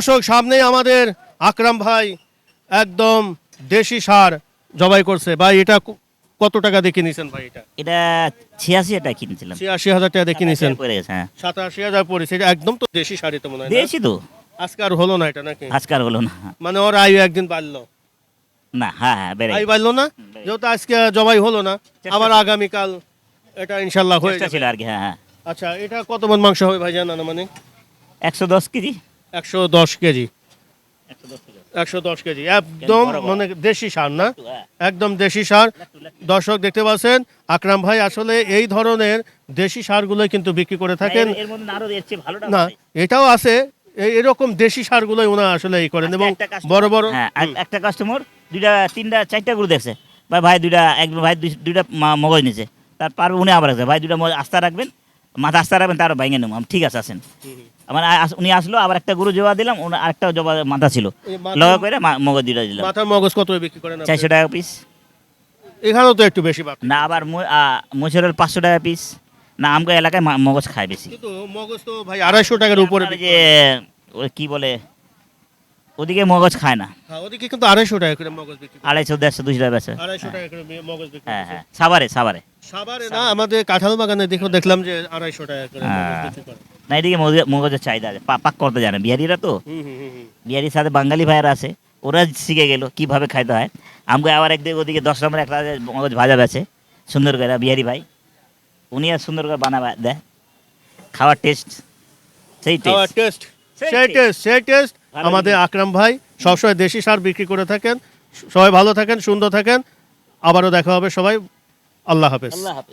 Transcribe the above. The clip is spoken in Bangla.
দর্শক সামনেই আমাদের আকরাম ভাই একদম দেশি সার জবাই করছে। ভাই এটা কত টাকা দিয়ে কিনেছেন ভাই এটা? এটা ছিয়াশি টাকা কিনেছিলাম। ছিয়াশি হাজার টাকা দিয়ে কিনেছেন। পড়ে হ্যাঁ। সাতাশি হাজার পড়েছে। এটা একদম তো দেশি শাড়ি তো মনে হয়? দিয়েছি তো। আজকে আর হলো না এটা নাকি? আজকাল হলো না। মানে ওর আয়ু একদিন বাড়লো। না হ্যাঁ হ্যাঁ বেড়ে আয়ু বাড়লো না। যেহেতু আজকে জবাই হলো না আবার আগামীকাল এটা ইনশাল্লাহ হয়ে যাবে। ছিল আর কি হ্যাঁ হ্যাঁ। আচ্ছা এটা কত মন মাংস হবে ভাই জানা না মানে? একশো দশ কেজি। একশো দশ কেজি। একশো দশ কেজি। একদম। মানে দেশি সার না? হ্যাঁ। একদম দেশি সার। দর্শক দেখতে পাচ্ছেন আকরাম ভাই আসলে এই ধরনের দেশি সারগুলোই কিন্তু বিক্রি করে থাকেন। না। এটাও আছে। এই- এরকম দেশি সারগুলোই ওনা আসলে এই করেন এবং বড় বড় হ্যাঁ একটা কাস্টমার দুইটা তিনটা চারটা গরু দেখছে। ভাই ভাই দুইটা এক ভাই দুইটা মা- মগজ নিছে। তার পারবে উনি আবার ভাই দুইটা আস্থা রাখবেন। মাথা আসতে রাখবেন তার ভাঙে নেব। আমি ঠিক আছে আসেন। আমার উনি আসলো আবার একটা গরু জবা দিলাম আর একটা জবা মাথা ছিল। লগা করে মগজ দিয়ে দিলাম। মাথার মগজ কত বিক্রি করেন চারশো টাকা পিস এখানেও তো একটু বেশি না আবার মসুরের পাঁচশো টাকা পিস না আমগো এলাকায় মগজ খায় বেশি। কিন্তু মগজ তো ভাই আড়াইশো টাকার উপরে যে ওই কি বলে? ওদিকে মগজ খায় না। হ্যাঁ, ওদিকে কিন্তু আড়াইশো টাকা করে মগজ বিক্রি করে। আড়াইশো দেড়শো দুশো টাকা বেছে আড়াইশো টাকা করে মি- মগজ বিক্রি হ্যাঁ। হ্যাঁ সাবারে সাবারে। সাভারে না আমাদের কাঁঠাল বাগানে দেখো দেখলাম যে আড়াইশো টাকা করে মগজ হ্যাঁ। বিক্রি করে। না এদিকে মগজ- মগজের চাহিদা আছে। পা- পাক করতে জানে বিহারিরা তো? হুম, হুম, হুম, হুম। বিহারির সাথে বাঙালি ভাইয়েরা আছে ওরা শিখে গেল কীভাবে খাইতে হয়। আমাকে আবার একদিকে ওদিকে দশ নম্বর একটা মগজ ভাজা বেছে সুন্দর করে বিহারি ভাই। উনি আর সুন্দর করে বানা দেয় খাওয়ার টেস্ট সেই খাওয়ার টেস্ট। টেস্ট সেই সেই টেস্ট সেই টেস্ট। আমাদের আকরাম ভাই সবসময় দেশি সার বিক্রি করে থাকেন সবাই ভালো থাকেন সুন্দর থাকেন। আবারও দেখা হবে সবাই। আল্লাহ হাফেজ। আল্লাহ হাফিজ।